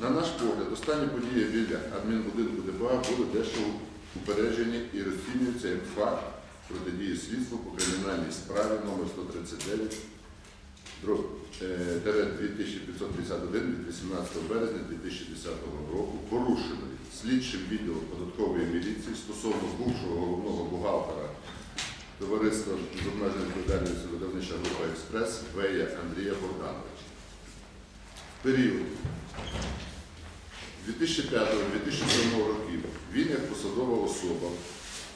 На наш погляд, останні події біля адмінбудинку ДПА були дещо упереджені і розцінюється як факт протидії слідству по кримінальній справі номер 139 дроб, е, тире 2551 від 18 березня 2010 року, порушений слідчим відділом податкової міліції стосовно бувшого головного бухгалтера товариства з обмеженою відповідальністю видавнича група Експрес Вея Андрія Богдановича. Період 2005-2007 років. Він як посадова особа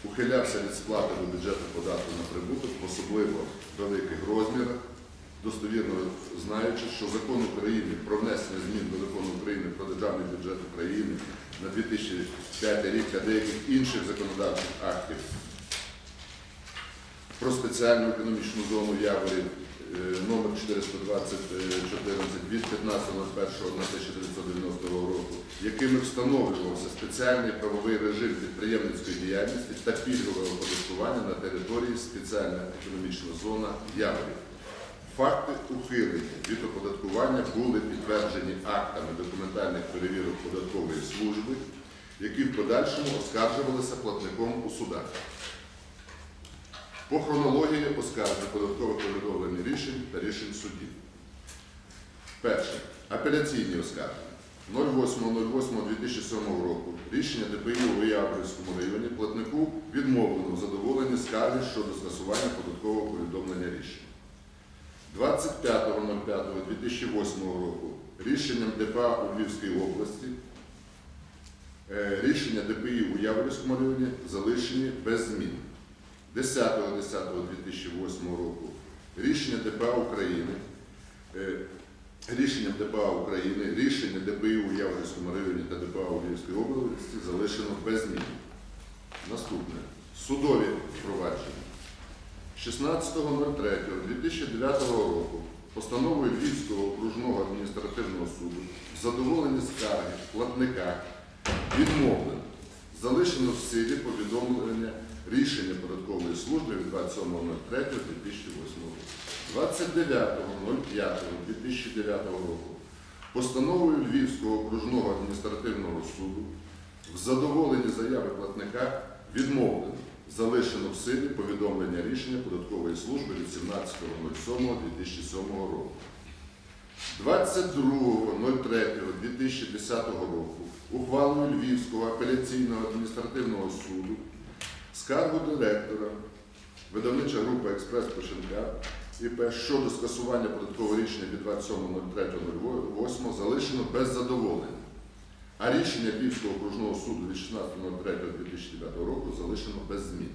ухилявся від сплати до бюджету податку на прибуток в особливо великих розмірах, достовірно знаючи, що закон України про внесення змін до закону України про державний бюджет України на 2005 рік та деяких інших законодавчих актів про спеціальну економічну зону Яворів е, номер 42014 від 15.01.1990 року, якими встановлювався спеціальний правовий режим підприємницької діяльності та пільгове оподаткування на території спеціальна економічна зона Яворів. Факти ухилення від оподаткування були підтверджені актами документальних перевірок податкової служби, які в подальшому оскаржувалися платником у судах. По хронології оскаржень податкових повідомлень рішень та рішень судів. Перше. Апеляційні оскарження. 08.08.2007 року рішення ДПІ у Яворівському районі платнику відмовлено в задоволенні скарги щодо скасування податкового повідомлення рішень. 25.05.2008 року рішенням ДПА у Львівській області е, рішення ДПІ у Яворівському районі залишені без змін. 10.10.2008 року рішення ДПА України, е, рішенням ДПА України, рішення ДПІ у Яворівському районі та ДПА у Львівській області залишено без змін. Наступне. Судові провадження. 16.03.2009 року постановою Львівського окружного адміністративного суду в скарги платника відмовлено. Залишено в силі повідомлення рішення податкової служби від 27.03.2008 року. 29.05.2009 року постановою Львівського окружного адміністративного суду в задоволенні заяви платника відмовлено. Залишено в силі повідомлення рішення податкової служби від 17.07.2007 року. 22.03.2010 року ухвалою Львівського апеляційного адміністративного суду скаргу директора видавнича група Експрес Пошенка ІП щодо скасування податкового рішення від 27.03.08 залишено без задоволення. А рішення Львівського окружного суду від 16.03.2009 року залишено без змін.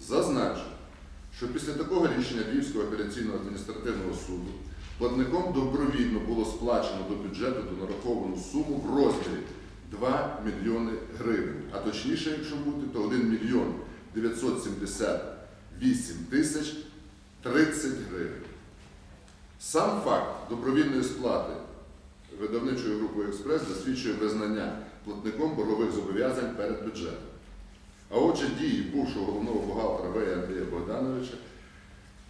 Зазначу, що після такого рішення Львівського апеляційного адміністративного суду платником добровільно було сплачено до бюджету до нараховану суму в розмірі 2 мільйони гривень. А точніше, якщо бути, то 1 мільйон 978 тисяч 30 гривень. Сам факт добровільної сплати видавничою групою Експрес засвідчує визнання платником боргових зобов'язань перед бюджетом. А отже, дії бувшого головного бухгалтера В. Андрія Богдановича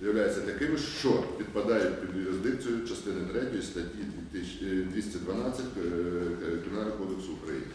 являються такими, що підпадають під юрисдикцію частини 3 статті 212 Кримінального кодексу України.